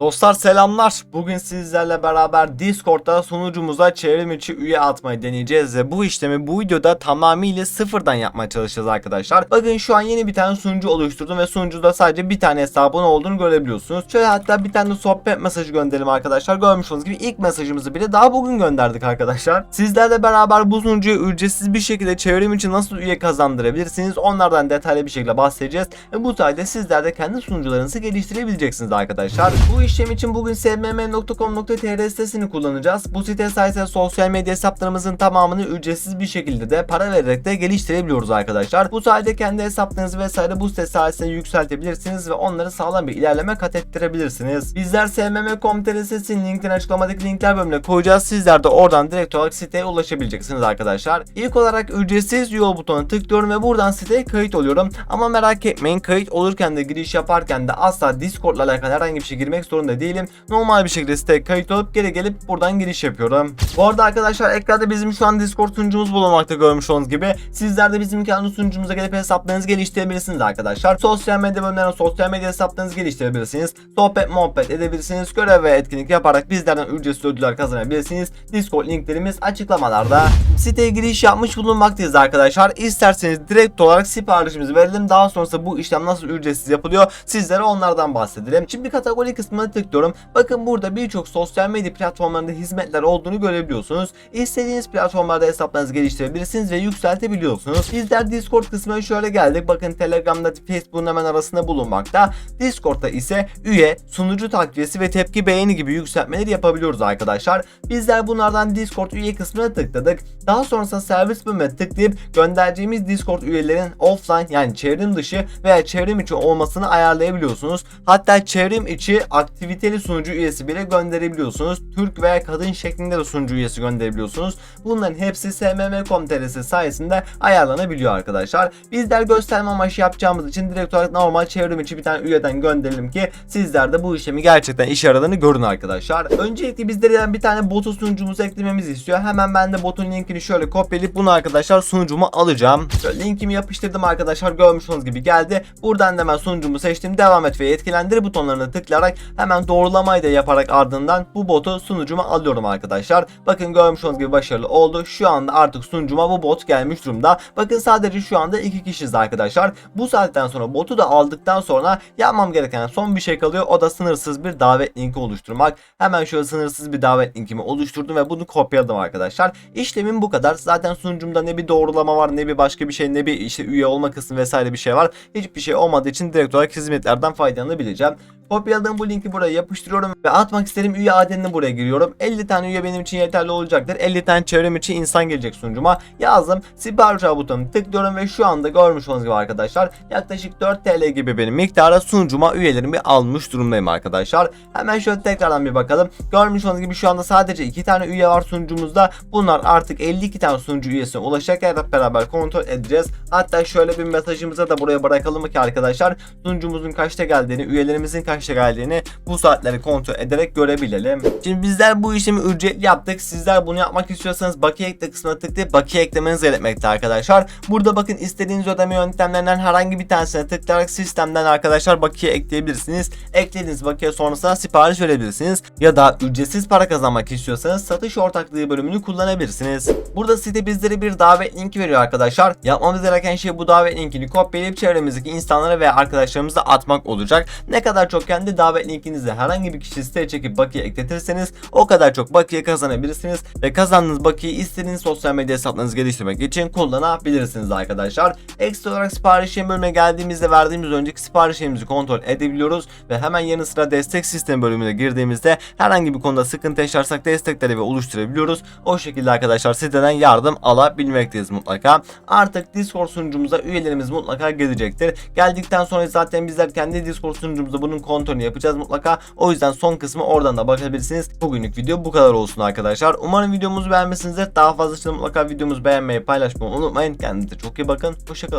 Dostlar selamlar. Bugün sizlerle beraber Discord'da sunucumuza çevrim içi üye atmayı deneyeceğiz ve bu işlemi bu videoda tamamıyla sıfırdan yapmaya çalışacağız arkadaşlar. Bakın şu an yeni bir tane sunucu oluşturdum ve sunucuda sadece bir tane hesabın olduğunu görebiliyorsunuz. Şöyle hatta bir tane de sohbet mesajı gönderelim arkadaşlar. Görmüş olduğunuz gibi ilk mesajımızı bile daha bugün gönderdik arkadaşlar. Sizlerle beraber bu sunucuya ücretsiz bir şekilde çevrim için nasıl üye kazandırabilirsiniz onlardan detaylı bir şekilde bahsedeceğiz. Ve bu sayede sizler de kendi sunucularınızı geliştirebileceksiniz arkadaşlar. Bu işlem için bugün smm.com.tr sitesini kullanacağız. Bu site sayesinde sosyal medya hesaplarımızın tamamını ücretsiz bir şekilde de para vererek de geliştirebiliyoruz arkadaşlar. Bu sayede kendi hesaplarınızı vesaire bu site sayesinde yükseltebilirsiniz ve onları sağlam bir ilerleme kat ettirebilirsiniz. Bizler smm.com.tr sitesinin linkini açıklamadaki linkler bölümüne koyacağız. Sizler de oradan direkt olarak siteye ulaşabileceksiniz arkadaşlar. İlk olarak ücretsiz üye ol butonuna tıklıyorum ve buradan siteye kayıt oluyorum. Ama merak etmeyin kayıt olurken de giriş yaparken de asla Discord'la alakalı herhangi bir şey girmek zorunda değilim. Normal bir şekilde siteye kayıt olup geri gelip buradan giriş yapıyorum. Bu arada arkadaşlar ekranda bizim şu an Discord sunucumuz bulunmakta görmüş olduğunuz gibi. Sizler de bizim kendi sunucumuza gelip hesaplarınızı geliştirebilirsiniz arkadaşlar. Sosyal medya bölümlerine sosyal medya hesaplarınızı geliştirebilirsiniz. Sohbet muhabbet edebilirsiniz. Görev ve etkinlik yaparak bizlerden ücretsiz ödüller kazanabilirsiniz. Discord linklerimiz açıklamalarda. Siteye giriş yapmış bulunmaktayız arkadaşlar. İsterseniz direkt olarak siparişimizi verelim. Daha sonrasında bu işlem nasıl ücretsiz yapılıyor sizlere onlardan bahsedelim. Şimdi kategori kısmına tıklıyorum. Bakın burada birçok sosyal medya platformlarında hizmetler olduğunu görebiliyorsunuz. İstediğiniz platformlarda hesaplarınızı geliştirebilirsiniz ve yükseltebiliyorsunuz. Bizler Discord kısmına şöyle geldik. Bakın Telegram'da Facebook'un hemen arasında bulunmakta. Discord'da ise üye, sunucu takviyesi ve tepki beğeni gibi yükseltmeleri yapabiliyoruz arkadaşlar. Bizler bunlardan Discord üye kısmına tıkladık. Daha sonrasında servis bölümüne tıklayıp göndereceğimiz Discord üyelerin offline yani çevrim dışı veya çevrim içi olmasını ayarlayabiliyorsunuz. Hatta çevrim içi aktiviteli sunucu üyesi bile gönderebiliyorsunuz. Türk veya kadın şeklinde de sunucu üyesi gönderebiliyorsunuz. Bunların hepsi smm.com.tr sayesinde ayarlanabiliyor arkadaşlar. Bizler gösterme amaçlı yapacağımız için direkt olarak normal çevrim içi bir tane üyeden gönderelim ki sizler de bu işlemi gerçekten işe yaradığını görün arkadaşlar. Öncelikle bizlerden bir tane botu sunucumuza eklememizi istiyor. Hemen ben de botun linkini şöyle kopyalayıp bunu arkadaşlar sunucuma alacağım. Şöyle linkimi yapıştırdım arkadaşlar görmüş olduğunuz gibi geldi. Buradan da hemen sunucumu seçtim. Devam et ve yetkilendir butonlarına tıklayarak hemen doğrulamayı da yaparak ardından bu botu sunucuma alıyorum arkadaşlar. Bakın görmüş olduğunuz gibi başarılı oldu. Şu anda artık sunucuma bu bot gelmiş durumda. Bakın sadece şu anda iki kişiyiz arkadaşlar. Bu saatten sonra botu da aldıktan sonra yapmam gereken son bir şey kalıyor. O da sınırsız bir davet linki oluşturmak. Hemen şöyle sınırsız bir davet linkimi oluşturdum ve bunu kopyaladım arkadaşlar. İşlemim bu kadar. Zaten sunucumda ne bir doğrulama var ne bir başka bir şey ne bir işte üye olma kısmı vesaire bir şey var. Hiçbir şey olmadığı için direkt olarak hizmetlerden faydalanabileceğim. Kopyaladığım bu linki buraya yapıştırıyorum ve atmak istediğim üye adenini buraya giriyorum. 50 tane üye benim için yeterli olacaktır. 50 tane çevrem için insan gelecek sunucuma. Yazdım. Sipariş al tıklıyorum ve şu anda görmüş olduğunuz gibi arkadaşlar yaklaşık 4 TL gibi benim miktara sunucuma üyelerimi almış durumdayım arkadaşlar. Hemen şöyle tekrardan bir bakalım. Görmüş olduğunuz gibi şu anda sadece 2 tane üye var sunucumuzda. Bunlar artık 52 tane sunucu üyesine ulaşacak. Hep beraber kontrol edeceğiz. Hatta şöyle bir mesajımıza da buraya bırakalım ki arkadaşlar sunucumuzun kaçta geldiğini, üyelerimizin kaçta geldiğini bu saatleri kontrol ederek görebilelim. Şimdi bizler bu işlemi ücretli yaptık. Sizler bunu yapmak istiyorsanız bakiye ekle kısmına tıklayıp bakiye eklemenizi gerekmekte arkadaşlar. Burada bakın istediğiniz ödeme yöntemlerinden herhangi bir tanesine tıklayarak sistemden arkadaşlar bakiye ekleyebilirsiniz. Eklediğiniz bakiye sonrasında sipariş verebilirsiniz. Ya da ücretsiz para kazanmak istiyorsanız satış ortaklığı bölümünü kullanabilirsiniz. Burada site bizlere bir davet linki veriyor arkadaşlar. Yapmamız gereken şey bu davet linkini kopyalayıp çevremizdeki insanlara veya arkadaşlarımıza atmak olacak. Ne kadar çok kendi davet linkinizi herhangi bir kişi siteye çekip bakiye ekletirseniz o kadar çok bakiye kazanabilirsiniz ve kazandığınız bakiyeyi istediğiniz sosyal medya hesaplarınızı geliştirmek için kullanabilirsiniz arkadaşlar. Ekstra olarak sipariş bölümüne geldiğimizde verdiğimiz önceki siparişlerimizi kontrol edebiliyoruz ve hemen yanı sıra destek sistem bölümüne girdiğimizde herhangi bir konuda sıkıntı yaşarsak destekleri ve oluşturabiliyoruz. O şekilde arkadaşlar siteden yardım alabilmekteyiz mutlaka. Artık Discord sunucumuza üyelerimiz mutlaka gelecektir. Geldikten sonra zaten bizler kendi Discord sunucumuzda bunun kontrolünü yapacağız mutlaka. O yüzden son kısmı oradan da bakabilirsiniz. Bugünlük video bu kadar olsun arkadaşlar. Umarım videomuzu beğenmişsinizdir. Daha fazlasını mutlaka videomuzu beğenmeyi paylaşmayı unutmayın. Kendinize çok iyi bakın. Hoşçakalın.